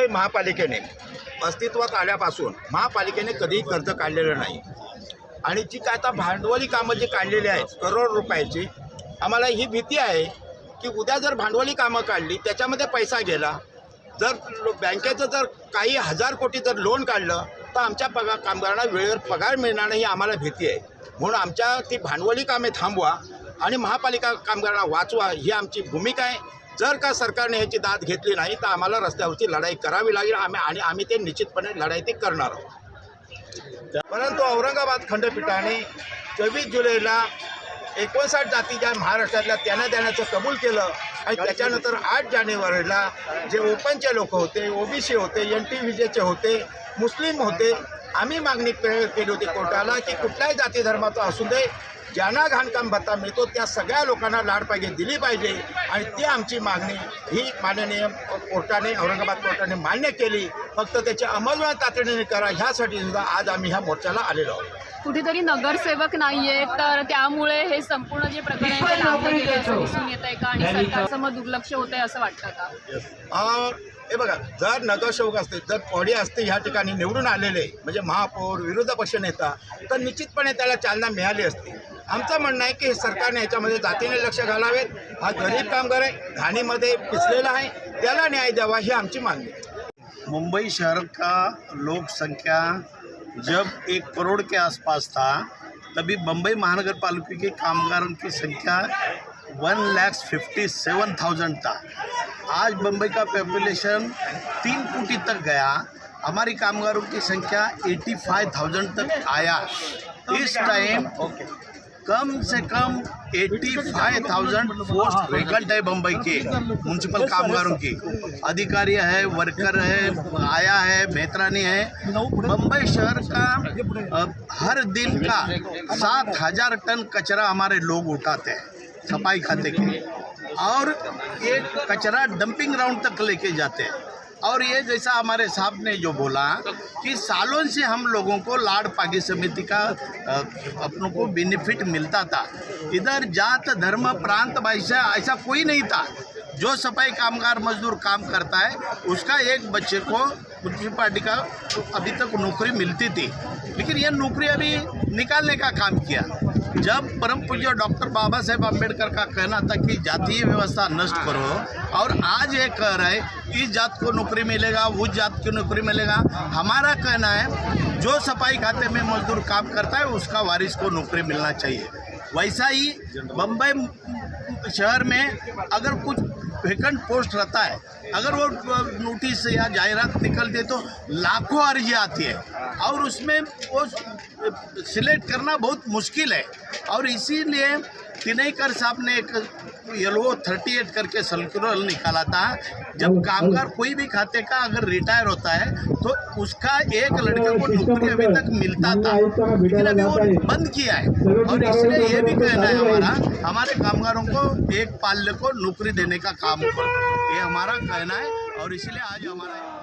मुंबई महापालिकेने अस्तित्वात आल्यापासून महापालिकेने कधीही कर्ज काढलेलं नाही. आणि जी काय आता भांडवली कामं जी काढलेली आहेत करोड रुपयाची आम्हाला ही भीती आहे की उद्या जर भांडवली कामं काढली त्याच्यामध्ये पैसा गेला जर बँकेचं जर काही हजार कोटी जर लोन काढलं तर आमच्या पगार कामगारांना वेळेवर पगार मिळणार नाही ही आम्हाला भीती आहे. म्हणून आमच्या ती भांडवली कामे थांबवा आणि महापालिका कामगारांना वाचवा ही आमची भूमिका आहे. जर का सरकारने ह्याची दाद घेतली नाही तर आम्हाला रस्त्यावरची लढाई करावी लागेल. आम्ही आणि आम्ही ते निश्चितपणे लढाई ती करणार आहोत. परंतु औरंगाबाद खंडपीठाने चोवीस जुलैला एकोणसाठ जाती ज्या महाराष्ट्रातल्या त्यांना देण्याचं कबूल केलं आणि त्याच्यानंतर आठ जानेवारीला जे ओपनचे लोक होते ओबीसी होते एन टी विजेचे होते मुस्लिम होते आम्ही मागणी केली होती कोर्टाला की कुठल्याही जाती धर्माचा असू दे ज्यांना घाणकाम भत्ता मिळतो त्या सगळ्या लोकांना लाड पाहिजे दिली पाहिजे. आणि ती आमची मागणी ही माननीय कोर्टाने औरंगाबाद कोर्टाने मान्य केली. फक्त त्याची अंमलबजावणी तातडीने करा ह्यासाठी सुद्धा आज आम्ही ह्या मोर्चाला आलेलो आहोत. कुठेतरी नगरसेवक नाहीये तर त्यामुळे हे संपूर्ण जे प्रकरण दिसून येत आहे का? आणि सरकारचं मग दुर्लक्ष होत आहे असं वाटतं का? अं, हे बघा जर नगरसेवक असते जर पॉडी असते ह्या ठिकाणी निवडून आलेले म्हणजे महापौर विरोधी पक्षनेता तर निश्चितपणे त्याला चालना मिळाली असती. आमचं म्हणणं आहे की सरकारने याच्यामध्ये जातीने लक्ष घालावेत. हा गरीब कामगार आहे घाणीमध्ये पिसलेला आहे त्याला न्याय द्यावा ही आमची मागणी आहे. मुंबई शहर का लोक संख्या जब एक करोड़ के आसपास था तभी बम्बई महानगर पालिका के कामगारों की संख्या one lakhs fifty seven thousand था। आज बम्बई का पॉपुलेशन तीन कोटी तक गया हमारी कामगारों की संख्या एटी फाइव थाउजेंड तक आया। इस टाइम कम से कम eighty five thousand post vacant है बम्बई के म्यूनसिपल कामगारों की। अधिकारी है वर्कर है, आया है, मेहतरानी है। बम्बई शहर का हर दिन का सात हज़ार टन कचरा हमारे लोग उठाते हैं, सफ़ाई खाते के। और एक कचरा डंपिंग ग्राउंड तक लेके जाते हैं। और ये जैसा हमारे साहब ने जो बोला कि सालों से हम लोगों को लाड़ पागी समिति का अपनों को बेनिफिट मिलता था। इधर जात, धर्म, प्रांत वैसा ऐसा कोई नहीं था। जो सफ़ाई कामगार मजदूर काम करता है, उसका एक बच्चे को म्यूनसिपालिटी का अभी तक नौकरी मिलती थी। लेकिन यह नौकरी अभी निकालने का काम किया। जब परम पूज्य डॉक्टर बाबा साहेब अंबेडकर का कहना था कि जातीय व्यवस्था नष्ट करो, और आज ये कह रहे इस जात को नौकरी मिलेगा, उस जात को नौकरी मिलेगा। हमारा कहना है, जो सफ़ाई खाते में मजदूर काम करता है, उसका वारिस को नौकरी मिलना चाहिए। वैसा ही बम्बई शहर में अगर कुछ वेकेंट पोस्ट रहता है, अगर वो नोटिस या जाहिरात निकलती है तो लाखों अर्जी आती है। और उसमें वो सिलेक्ट करना बहुत मुश्किल है। और इसीलिए तिनईकर साहब ने एक येलो थर्टी एट करके सर्कुलर निकाला था। जब कामगार कोई भी खाते का अगर रिटायर होता है तो उसका एक लड़के को नौकरी अभी तक मिलता था। लेकिन अभी वो बंद किया है। और इसलिए ये भी कहना है हमारा हमारे कामगारों को एक पाल्य को नौकरी देने का काम करो ये हमारा कहना है और इसलिए आज हमारा